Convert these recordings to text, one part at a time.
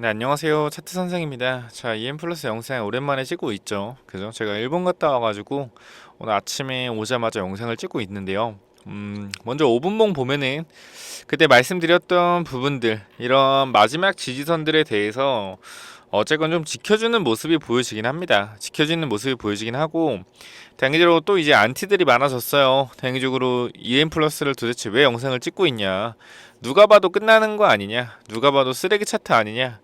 네, 안녕하세요. 차트 선생입니다. 자, EM 플러스 영상 오랜만에 찍고 있죠. 그죠? 제가 일본 갔다 와가지고 오늘 아침에 오자마자 영상을 찍고 있는데요. 음, 먼저 5분봉 보면은 그때 말씀드렸던 부분들, 이런 마지막 지지선들에 대해서 어쨌건 좀 지켜주는 모습이 보여지긴 합니다. 지켜주는 모습이 보여지긴 하고, 단기적으로 또 이제 안티들이 많아졌어요. 단기적으로 EM 플러스를 도대체 왜 영상을 찍고 있냐. 누가 봐도 끝나는 거 아니냐. 누가 봐도 쓰레기 차트 아니냐.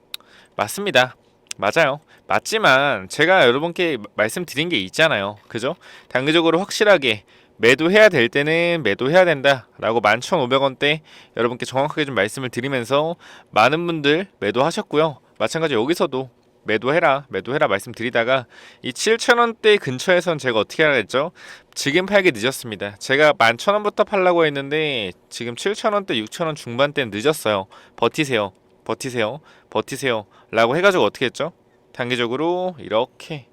맞습니다. 맞아요. 맞지만 제가 여러분께 말씀드린 게 있잖아요. 그죠? 단기적으로 확실하게 매도해야 될 때는 매도해야 된다라고 11,500원대 여러분께 정확하게 좀 말씀을 드리면서 많은 분들 매도하셨고요. 마찬가지 여기서도 매도해라 매도해라 말씀드리다가 이 7,000원대 근처에선 제가 어떻게 하라 했죠? 지금 팔기 늦었습니다. 제가 11,000원부터 팔라고 했는데 지금 7,000원대 6,000원 중반대는 늦었어요. 버티세요. 버티세요. 버티세요. 라고 해가지고 어떻게 했죠? 단기적으로 이렇게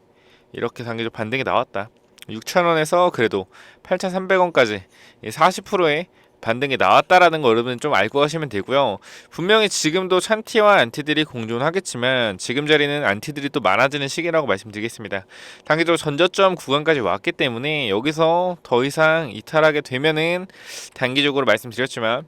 이렇게 단기적 반등이 나왔다. 6,000원에서 그래도 8,300원까지 40%의 반등이 나왔다라는 거 여러분 좀 알고 가시면 되고요. 분명히 지금도 찬티와 안티들이 공존하겠지만 지금 자리는 안티들이 또 많아지는 시기라고 말씀드리겠습니다. 단기적으로 전저점 구간까지 왔기 때문에 여기서 더 이상 이탈하게 되면은 단기적으로 말씀드렸지만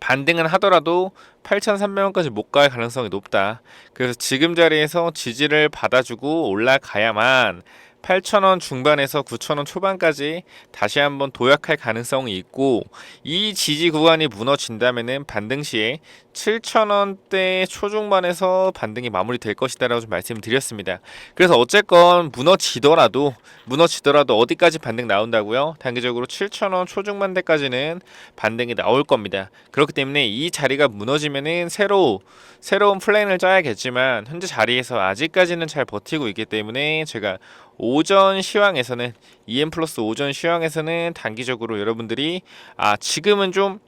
반등은 하더라도 8,300원까지 못 갈 가능성이 높다. 그래서 지금 자리에서 지지를 받아주고 올라가야만 8,000원 중반에서 9,000원 초반까지 다시 한번 도약할 가능성이 있고 이 지지 구간이 무너진다면은 반등 시에 7,000원대 초중반에서 반등이 마무리될 것이다라고 좀 말씀드렸습니다. 그래서 어쨌건 무너지더라도 무너지더라도 어디까지 반등 나온다고요? 단기적으로 7,000원 초중반대까지는 반등이 나올 겁니다. 그렇기 때문에 이 자리가 무너지면은 새로 새로운 플랜을 짜야겠지만 현재 자리에서 아직까지는 잘 버티고 있기 때문에 제가 오전 시황에서는 EM 플러스 오전 시황에서는 단기적으로 여러분들이 아 지금은 좀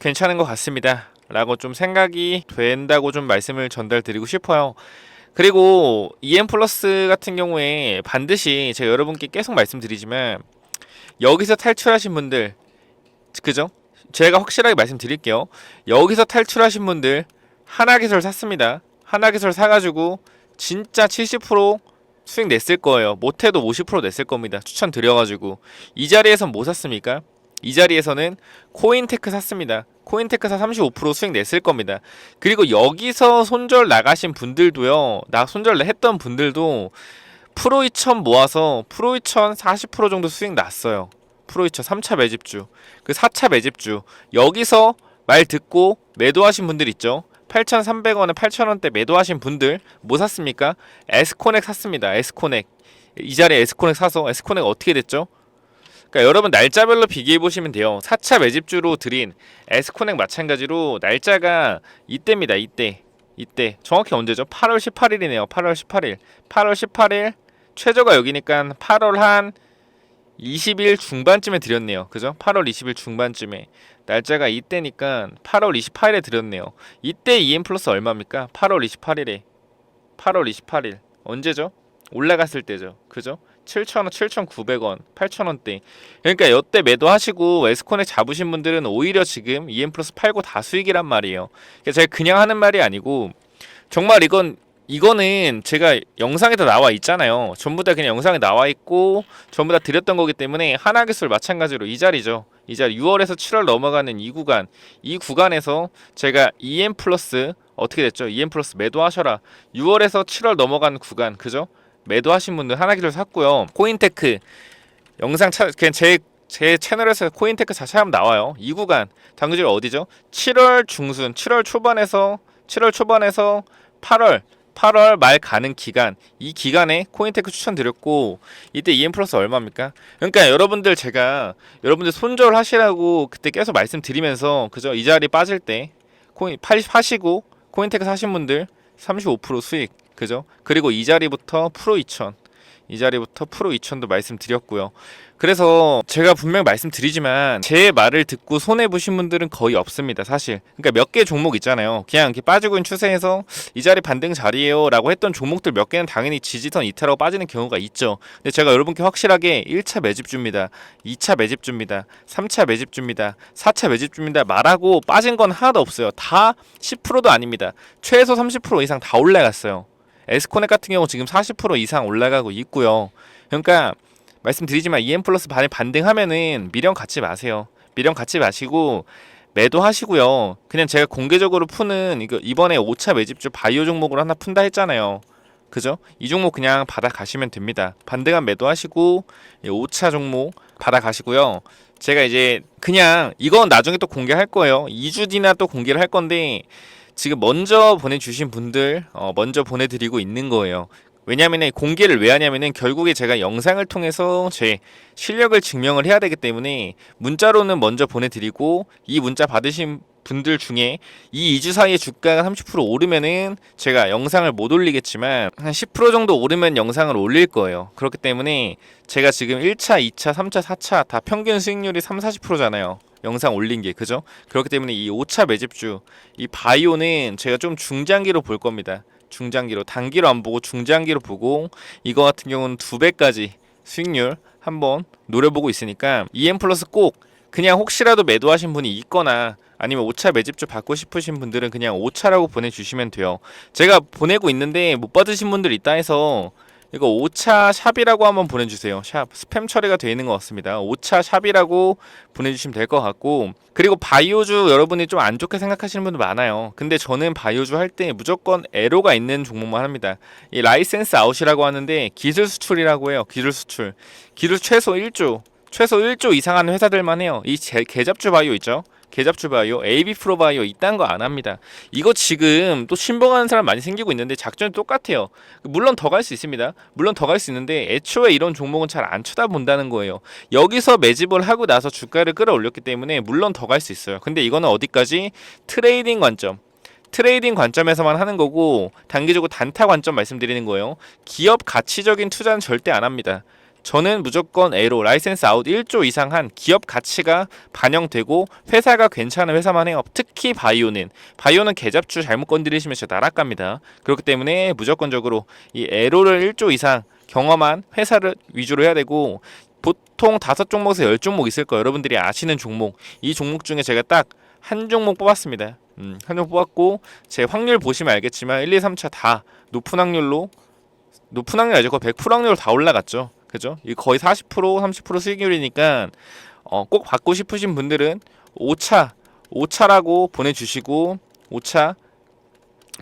괜찮은 것 같습니다. 라고 좀 생각이 된다고 좀 말씀을 전달드리고 싶어요. 그리고 EM 플러스 같은 경우에 반드시 제가 여러분께 계속 말씀드리지만 여기서 탈출하신 분들 그죠? 제가 확실하게 말씀드릴게요. 여기서 탈출하신 분들 하나기술 샀습니다. 하나기술 사가지고 진짜 70% 수익 냈을 거예요. 못해도 50% 냈을 겁니다. 추천 드려가지고 이 자리에선 뭐 샀습니까? 이 자리에서는 코인테크 샀습니다. 코인테크 사 35% 수익 냈을 겁니다. 그리고 여기서 손절 나가신 분들도요. 나 손절 했던 분들도 프로 2000 모아서 프로 2000 40% 정도 수익 났어요. 프로 2000 3차 매집주. 그 4차 매집주. 여기서 말 듣고 매도하신 분들 있죠. 8,300원에 8,000원대 매도하신 분들 뭐 샀습니까? 에스코넥 샀습니다. 에스코넥. 이 자리에 에스코넥 사서 에스코넥 어떻게 됐죠? 그러니까 여러분 날짜별로 비교해 보시면 돼요. 4차 매집주로 드린 에스코넥 마찬가지로 날짜가 이때입니다. 이때. 이때. 정확히 언제죠? 8월 18일이네요. 8월 18일. 8월 18일 최저가 여기니까 8월 한 20일 중반쯤에 드렸네요. 그죠? 8월 20일 중반쯤에. 날짜가 이때니까 8월 28일에 드렸네요. 이때 EM 플러스 얼마입니까? 8월 28일에. 8월 28일. 언제죠? 올라갔을 때죠. 그죠? 7,000원, 7,900원, 8,000원대. 그러니까 여태 매도하시고 에스코넥 잡으신 분들은 오히려 지금 EM 플러스 팔고 다 수익이란 말이에요. 그러니까 제가 그냥 하는 말이 아니고 정말 이건 이거는 제가 영상에도 나와 있잖아요. 전부 다 그냥 영상에 나와 있고 전부 다 드렸던 거기 때문에 하나기술 마찬가지로 이 자리죠. 이 자리 6월에서 7월 넘어가는 이 구간 이 구간에서 제가 EM 플러스 어떻게 됐죠? EM 플러스 매도하셔라. 6월에서 7월 넘어간 구간 그죠? 매도하신 분들 하나기술 샀고요. 코인테크 영상 차 그냥 제제 채널에서 코인테크 자세하면 나와요. 이 구간 당구질 어디죠? 7월 중순, 7월 초반에서 7월 초반에서 8월 8월 말 가는 기간 이 기간에 코인테크 추천드렸고 이때 EM 플러스 얼마입니까? 그러니까 여러분들 제가 여러분들 손절 하시라고 그때 계속 말씀드리면서 그죠 이 자리 빠질 때 코인 팔 파시고 코인테크 사신 분들 35% 수익 그죠? 그리고 이 자리부터 프로 2000 이 자리부터 프로 2천도 말씀드렸고요. 그래서 제가 분명 말씀드리지만 제 말을 듣고 손해 보신 분들은 거의 없습니다. 사실. 그러니까 몇 개 종목 있잖아요. 그냥 이렇게 빠지고 있는 추세에서 이 자리 반등 자리예요라고 했던 종목들 몇 개는 당연히 지지선 이탈하고 빠지는 경우가 있죠. 근데 제가 여러분께 확실하게 1차 매집주입니다. 2차 매집주입니다. 3차 매집주입니다. 4차 매집주입니다. 말하고 빠진 건 하나도 없어요. 다 10%도 아닙니다. 최소 30% 이상 다 올라갔어요. 에스코넥 같은 경우 지금 40% 이상 올라가고 있고요. 그러니까 말씀드리지만 EM 플러스 반을 반등하면은 미련 갖지 마세요. 미련 갖지 마시고 매도하시고요. 그냥 제가 공개적으로 푸는 이거 이번에 5차 매집주 바이오 종목으로 하나 푼다 했잖아요. 그죠? 이 종목 그냥 받아 가시면 됩니다. 반등한 매도하시고 5차 종목 받아 가시고요. 제가 이제 그냥 이건 나중에 또 공개할 거예요. 2주 뒤나 또 공개를 할 건데 지금 먼저 보내주신 분들 어, 먼저 보내드리고 있는 거예요. 왜냐하면 공개를 왜 하냐면은 결국에 제가 영상을 통해서 제 실력을 증명을 해야 되기 때문에 문자로는 먼저 보내드리고 이 문자 받으신 분들 중에 이 2주 사이에 주가가 30% 오르면은 제가 영상을 못 올리겠지만 한 10% 정도 오르면 영상을 올릴 거예요. 그렇기 때문에 제가 지금 1차, 2차, 3차, 4차 다 평균 수익률이 3, 40%잖아요. 영상 올린 게 그죠? 그렇기 때문에 이 5차 매집주 이 바이오는 제가 좀 중장기로 볼 겁니다. 중장기로 단기로 안 보고 중장기로 보고 이거 같은 경우는 두 배까지 수익률 한번 노려보고 있으니까 EM 플러스 꼭 그냥 혹시라도 매도하신 분이 있거나 아니면 5차 매집주 받고 싶으신 분들은 그냥 5차라고 보내주시면 돼요. 제가 보내고 있는데 못 받으신 분들 있다 해서 이거 5차 샵이라고 한번 보내주세요. 샵 스팸 처리가 되어 있는 것 같습니다. 5차 샵이라고 보내주시면 될 것 같고 그리고 바이오주 여러분이 좀 안 좋게 생각하시는 분들 많아요. 근데 저는 바이오주 할 때 무조건 에로가 있는 종목만 합니다. 이 라이센스 아웃이라고 하는데 기술 수출이라고 해요. 기술 수출. 기술 최소 1조 최소 1조 이상 하는 회사들만 해요. 이 제, 개잡주 바이오 있죠? 개잡주 바이오, AB 프로 바이오 이딴 거 안 합니다. 이거 지금 또 신봉하는 사람 많이 생기고 있는데 작전이 똑같아요. 물론 더 갈 수 있습니다. 물론 더 갈 수 있는데 애초에 이런 종목은 잘 안 쳐다본다는 거예요. 여기서 매집을 하고 나서 주가를 끌어올렸기 때문에 물론 더 갈 수 있어요. 근데 이거는 어디까지 트레이딩 관점. 트레이딩 관점에서만 하는 거고 단기적으로 단타 관점 말씀드리는 거예요. 기업 가치적인 투자는 절대 안 합니다. 저는 무조건 에로 라이센스 아웃 1조 이상 한 기업 가치가 반영되고 회사가 괜찮은 회사만 해요. 특히 바이오는 바이오는 개잡주 잘못 건드리시면 진짜 나락갑니다. 그렇기 때문에 무조건적으로 이 에로를 1조 이상 경험한 회사를 위주로 해야 되고 보통 다섯 종목에서 열 종목 있을 거예요. 여러분들이 아시는 종목. 이 종목 중에 제가 딱 한 종목 뽑았습니다. 음, 한 종목 뽑았고 제 확률 보시면 알겠지만 1, 2, 3차 다 높은 확률로 높은 확률 아니죠. 거의 100% 확률로 다 올라갔죠. 그죠? 이 거의 40% 30% 수익률이니까 어, 꼭 받고 싶으신 분들은 5차 5차라고 보내주시고 5차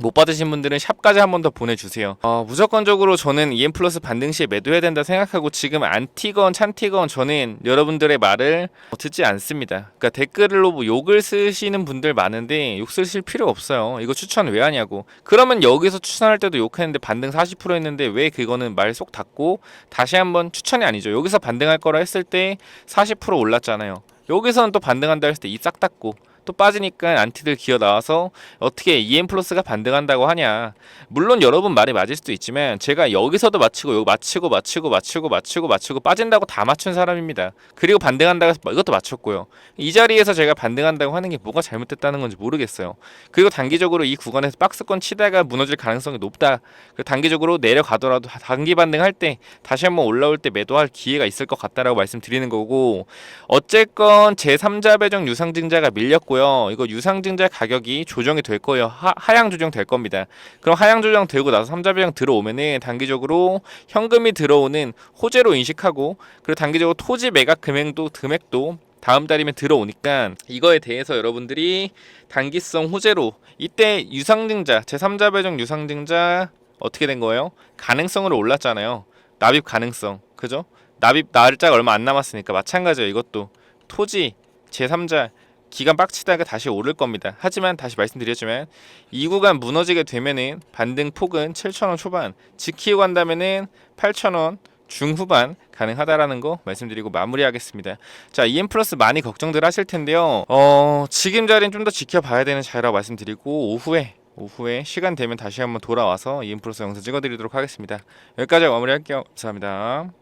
못 받으신 분들은 샵까지 한 번 더 보내주세요. 어, 무조건적으로 저는 EM 플러스 반등 시에 매도해야 된다 생각하고 지금 안티건 찬티건 저는 여러분들의 말을 듣지 않습니다. 그러니까 댓글로 뭐 욕을 쓰시는 분들 많은데 욕 쓰실 필요 없어요. 이거 추천 왜 하냐고. 그러면 여기서 추천할 때도 욕했는데 반등 40% 했는데 왜 그거는 말 속 닫고 다시 한번 추천이 아니죠. 여기서 반등할 거라 했을 때 40% 올랐잖아요. 여기서는 또 반등한다 했을 때 입 싹 닫고 또 빠지니까 안티들 기어 나와서 어떻게 EM 플러스가 반등한다고 하냐. 물론 여러분 말이 맞을 수도 있지만 제가 여기서도 맞히고 여기 맞히고 맞히고 맞히고 맞히고 맞히고 빠진다고 다 맞춘 사람입니다. 그리고 반등한다고 해서 이것도 맞췄고요. 이 자리에서 제가 반등한다고 하는 게 뭐가 잘못됐다는 건지 모르겠어요. 그리고 단기적으로 이 구간에서 박스권 치다가 무너질 가능성이 높다. 그리고 단기적으로 내려가더라도 단기 반등할 때 다시 한번 올라올 때 매도할 기회가 있을 것 같다라고 말씀드리는 거고 어쨌건 제3자 배정 유상증자가 밀렸고요. 이거 유상증자 가격이 조정이 될 거예요. 하, 하향 조정 될 겁니다. 그럼 하향 조정 되고 나서 3자 배정 들어오면은 단기적으로 현금이 들어오는 호재로 인식하고 그리고 단기적으로 토지 매각 금액도 금액도 다음 달이면 들어오니까 이거에 대해서 여러분들이 단기성 호재로 이때 유상증자 제3자 배정 유상증자 어떻게 된 거예요? 가능성으로 올랐잖아요. 납입 가능성. 그죠? 납입 날짜가 얼마 안 남았으니까 마찬가지예요. 이것도 토지 제3자 기간 빡치다가 다시 오를 겁니다. 하지만 다시 말씀드렸지만 이 구간 무너지게 되면은 반등 폭은 7,000원 초반, 지키고 간다면은 8,000원 중후반 가능하다라는 거 말씀드리고 마무리하겠습니다. 자, EM 플러스 많이 걱정들 하실 텐데요. 어, 지금 자리는 좀 더 지켜봐야 되는 자리라고 말씀드리고 오후에 오후에 시간 되면 다시 한번 돌아와서 EM 플러스 영상 찍어드리도록 하겠습니다. 여기까지 마무리할게요. 감사합니다.